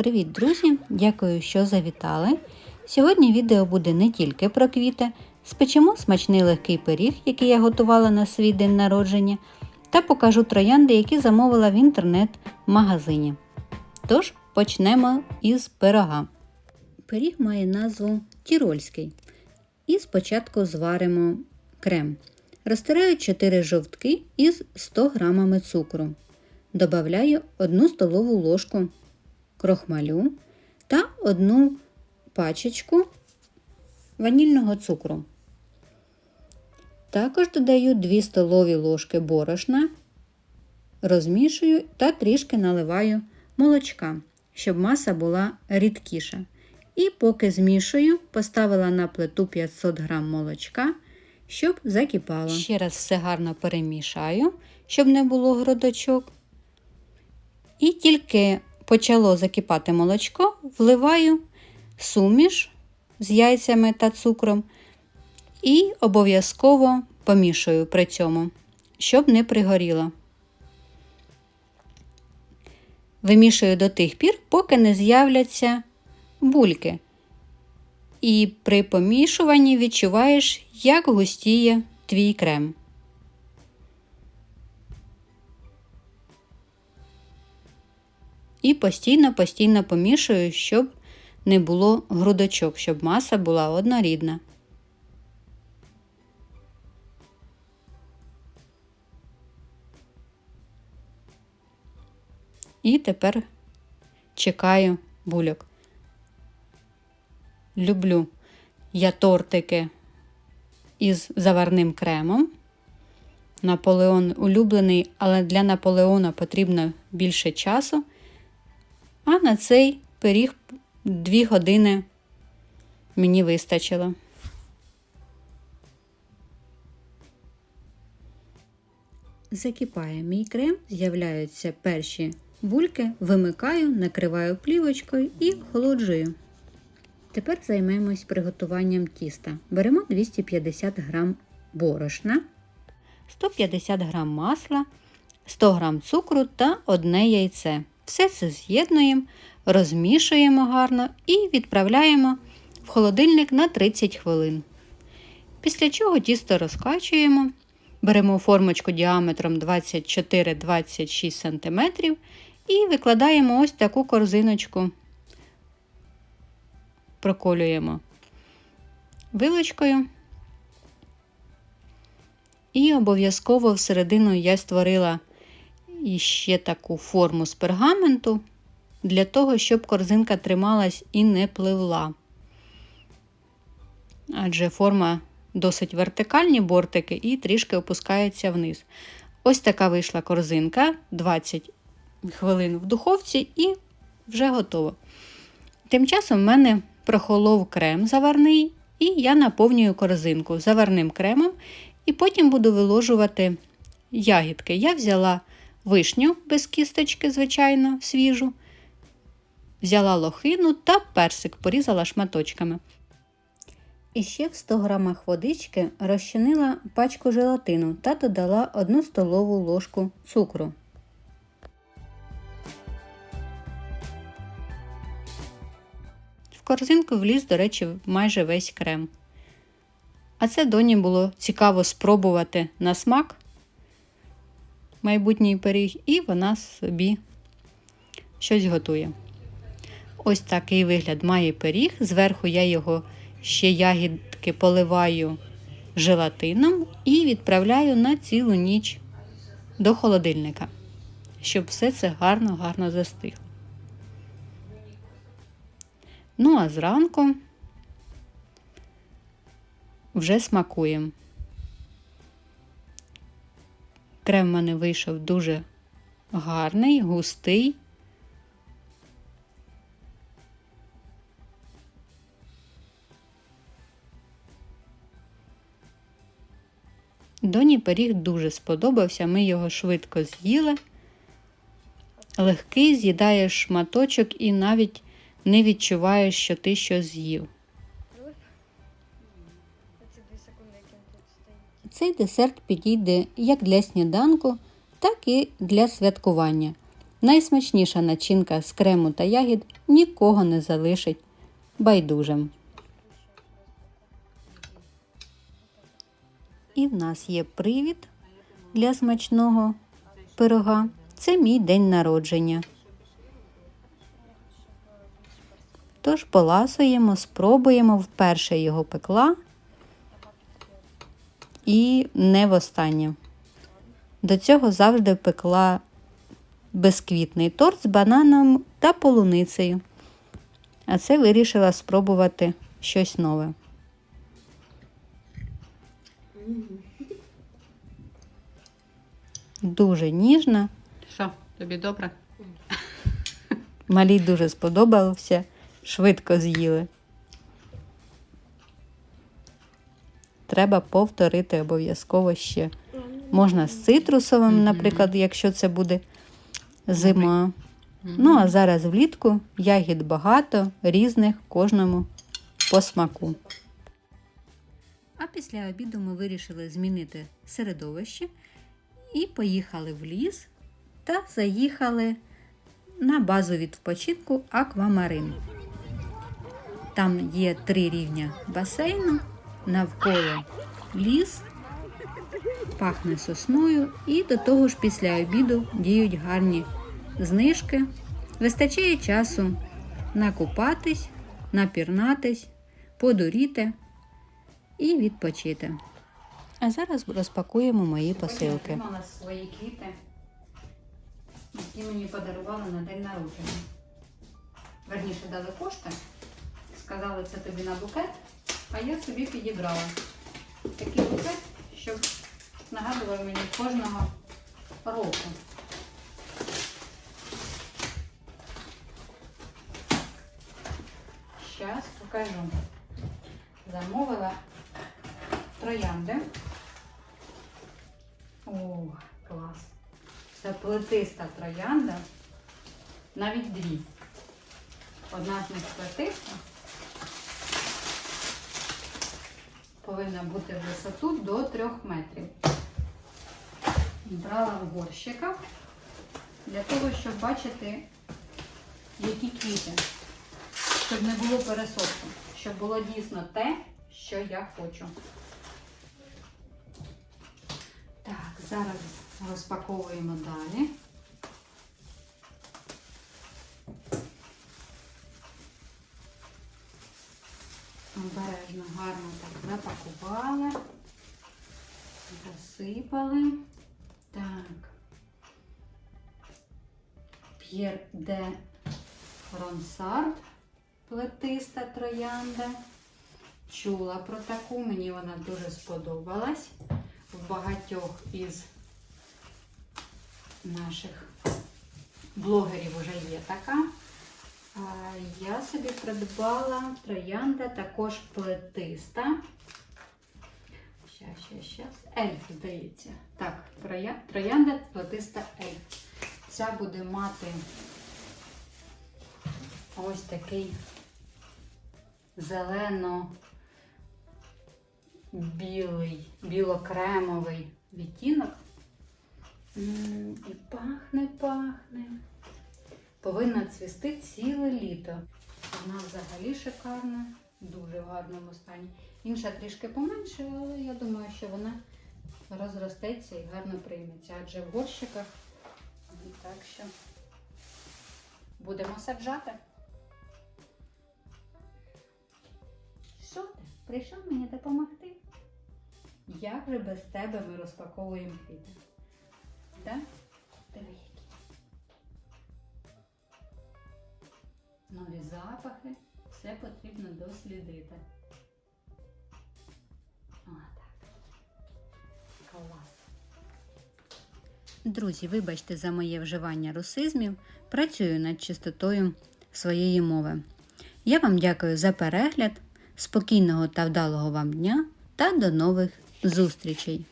Привіт, друзі! Дякую, що завітали. Сьогодні відео буде не тільки про квіти. Спечемо смачний легкий пиріг, який я готувала на свій день народження, та покажу троянди, які замовила в інтернет-магазині. Тож почнемо із пирога. Пиріг має назву Тірольський. І спочатку зваримо крем. Розтираю 4 жовтки із 100 грамами цукру. Добавляю 1 столову ложку крохмалю та одну пачечку ванільного цукру. Також додаю 2 столові ложки борошна, розмішую та трішки наливаю молочка, щоб маса була рідкіша. І поки змішую, поставила на плиту 500 г молочка, щоб закипало. Ще раз все гарно перемішаю, щоб не було грудочок. І тільки почало закипати молочко, вливаю суміш з яйцями та цукром і обов'язково помішую при цьому, щоб не пригоріло. Вимішую до тих пір, поки не з'являться бульки. І при помішуванні відчуваєш, як густіє твій крем. І постійно-постійно помішую, щоб не було грудочок, щоб маса була однорідна. І тепер чекаю бульок. Люблю я тортики із заварним кремом. Наполеон улюблений, але для Наполеона потрібно більше часу. А на цей пиріг 2 години мені вистачило. Закипає мій крем, з'являються перші бульки, вимикаю, накриваю плівочкою і охолоджую. Тепер займемось приготуванням тіста. Беремо 250 г борошна, 150 г масла, 100 г цукру та одне яйце. Все це з'єднуємо, розмішуємо гарно і відправляємо в холодильник на 30 хвилин. Після чого тісто розкачуємо, беремо формочку діаметром 24-26 см і викладаємо ось таку корзиночку, проколюємо вилочкою. І обов'язково всередину я створила і ще таку форму з пергаменту, для того, щоб корзинка трималась і не пливла. Адже форма досить вертикальні бортики і трішки опускається вниз. Ось така вийшла корзинка 20 хвилин в духовці і вже готово. Тим часом в мене прохолов крем заварний, і я наповнюю корзинку заварним кремом, і потім буду виложувати ягідки. Я взяла вишню без кісточки, звичайно, свіжу, взяла лохину та персик, порізала шматочками. І ще в 100 грамах водички розчинила пачку желатину та додала 1 столову ложку цукру. В корзинку вліз, до речі, майже весь крем. А це доні було цікаво спробувати на смак майбутній пиріг, і вона собі щось готує. Ось такий вигляд має пиріг. Зверху я його ще ягідки поливаю желатином і відправляю на цілу ніч до холодильника, щоб все це гарно-гарно застигло. Ну, а зранку вже смакуємо. Крем в мене вийшов дуже гарний, густий. Доні пиріг дуже сподобався, ми його швидко з'їли. Легкий з'їдаєш шматочок і навіть не відчуваєш, що ти щось з'їв. Цей десерт підійде як для сніданку, так і для святкування. Найсмачніша начинка з крему та ягід нікого не залишить байдужим. І в нас є привід для смачного пирога. Це мій день народження. Тож поласуємо, спробуємо, вперше його пекла і не востаннє. До цього завжди пекла безквітний торт з бананом та полуницею. А це вирішила спробувати щось нове. Дуже ніжна. Що, тобі добре? Малій дуже сподобався, швидко з'їли. Треба повторити обов'язково ще. Можна з цитрусовим, наприклад, якщо це буде зима. Ну, а зараз влітку ягід багато, різних, кожному по смаку. А після обіду ми вирішили змінити середовище і поїхали в ліс та заїхали на базу відпочинку Аквамарин. Там є три рівня басейну, навколо ліс, пахне сосною, і до того ж після обіду діють гарні знижки. Вистачає часу накупатись, напірнатись, подуріти і відпочити. А зараз розпакуємо мої посилки. Отримала свої квіти, які мені подарували на день народження. Верніше дали кошти. Сказали, це тобі на букет, а я собі підібрала такий букет, щоб нагадував мені кожного року. Зараз покажу. Замовила троянди. О, клас. Це плетиста троянда. Навіть дві. Одна з них плетиста. Повинна бути в висоту до 3 метрів. Брала в горщиках для того, щоб бачити, які квіти. Щоб не було пересоху. Щоб було дійсно те, що я хочу. Так, зараз розпаковуємо далі. Обережно, гарно так запакували, засипали. Так. П'єр де Ронсард, плетиста троянда. Чула про таку, мені вона дуже сподобалась. В багатьох із наших блогерів вже є така. Я собі придбала троянда також плетиста. Щас, щас, щас. Ельф, здається. Так, троянда плетиста ельф. Ця буде мати ось такий зелено білий, білокремовий відтінок. І пахне, пахне. Повинна цвісти ціле літо. Вона взагалі шикарна, дуже в гарному стані. Інша трішки поменше, але я думаю, що вона розростеться і гарно прийметься. Адже в горщиках. Так що будемо саджати. Що ти? Прийшов мені допомогти? Як же без тебе ми розпаковуємо квіти? Да? Диви Нові запахи. Все потрібно дослідити. Друзі, вибачте за моє вживання русизмів, працюю над чистотою своєї мови. Я вам дякую за перегляд, спокійного та вдалого вам дня та до нових зустрічей!